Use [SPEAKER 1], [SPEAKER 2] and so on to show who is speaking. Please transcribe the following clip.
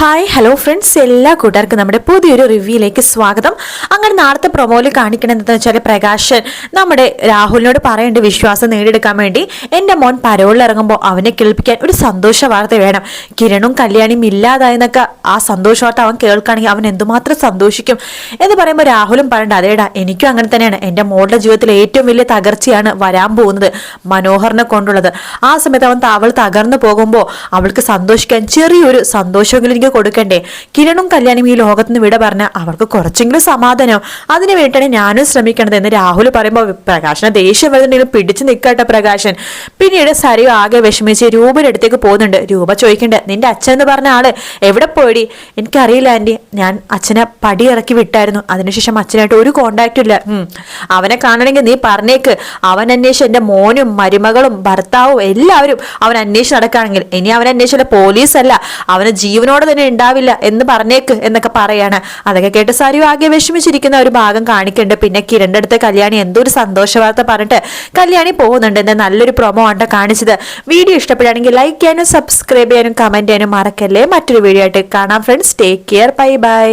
[SPEAKER 1] Hi hello friends എല്ലാ കൂട്ടുകാർക്കും നമ്മുടെ പുതിയൊരു റിവ്യൂയിലേക്ക് സ്വാഗതം. അങ്ങനെ നാളത്തെ പ്രൊമോയിൽ കാണിക്കണമെന്ന് വെച്ചാൽ പ്രകാശൻ നമ്മുടെ രാഹുലിനോട് പറയേണ്ട വിശ്വാസം നേടിയെടുക്കാൻ വേണ്ടി എന്റെ മോൻ പരോളിൽ ഇറങ്ങുമ്പോൾ അവനെ കേൾപ്പിക്കാൻ ഒരു സന്തോഷ വാർത്ത വേണം. കിരണും കല്യാണിയും ഇല്ലാതായെന്നൊക്കെ ആ സന്തോഷ വാർത്ത അവൻ കേൾക്കുകയാണെങ്കിൽ അവൻ എന്തുമാത്രം സന്തോഷിക്കും എന്ന് പറയുമ്പോൾ രാഹുലും പറയണ്ട അതേടാ എനിക്കും അങ്ങനെ തന്നെയാണ്. എന്റെ മോളുടെ ജീവിതത്തിൽ ഏറ്റവും വലിയ തകർച്ചയാണ് വരാൻ പോകുന്നത് മനോഹറിനെ കൊണ്ടുള്ളത്. ആ സമയത്ത് അവൻ അവൾ തകർന്നു പോകുമ്പോൾ അവൾക്ക് സന്തോഷിക്കാൻ ചെറിയൊരു സന്തോഷമെങ്കിലും എനിക്ക് കൊടുക്കണ്ടേ? കിരണും കല്യാണും ഈ ലോകത്ത് നിന്ന് വിട പറഞ്ഞ അവർക്ക് കുറച്ചെങ്കിലും സമാധാനം. അതിനു വേണ്ടിയാണ് ഞാനും ശ്രമിക്കണത് എന്ന് രാഹുൽ പറയുമ്പോൾ പ്രകാശന ദേഷ്യം വരുന്നുണ്ടെങ്കിൽ പിടിച്ചു നിൽക്കട്ടെ പ്രകാശൻ. പിന്നീട് സരി ആകെ വിഷമിച്ച് രൂപയുടെ അടുത്തേക്ക് പോകുന്നുണ്ട്. രൂപ ചോദിക്കണ്ടേ നിന്റെ അച്ഛൻ എന്ന് പറഞ്ഞ ആൾ എവിടെ പോയി എനിക്കറിയില്ല ആന്റി. ഞാൻ അച്ഛനെ പടി ഇറക്കി വിട്ടായിരുന്നു. അതിനുശേഷം അച്ഛനായിട്ട് ഒരു കോണ്ടാക്റ്റും ഇല്ല. അവനെ കാണണമെങ്കിൽ നീ പറഞ്ഞേക്ക്. അവൻ അന്വേഷിച്ച് എന്റെ മോനും മരുമകളും ഭർത്താവും എല്ലാവരും അവൻ അന്വേഷിച്ച് നടക്കുകയാണെങ്കിൽ. ഇനി അവൻ അന്വേഷിച്ചില്ല പോലീസല്ല. അവന് ജീവനോടെ ഉണ്ടാവില്ല എന്ന് പറഞ്ഞേക്ക് എന്നൊക്കെ പറയാണ്. അതൊക്കെ കേട്ട് സാരി ആകെ വിഷമിച്ചിരിക്കുന്ന ഒരു ഭാഗം കാണിക്കുന്നുണ്ട്. പിന്നെ കിരണിന്റെ അടുത്ത് കല്യാണി എന്തോ ഒരു സന്തോഷ വാർത്ത പറഞ്ഞിട്ട് കല്യാണി പോകുന്നുണ്ട് എന്താ നല്ലൊരു പ്രൊമോ ആണ് കാണിച്ചത്. വീഡിയോ ഇഷ്ടപ്പെടുകയാണെങ്കിൽ ലൈക്ക് ചെയ്യാനും സബ്സ്ക്രൈബ് ചെയ്യാനും കമന്റ് ചെയ്യാനും മറക്കല്ലേ. മറ്റൊരു വീഡിയോ ആയിട്ട് കാണാം friends take care bye bye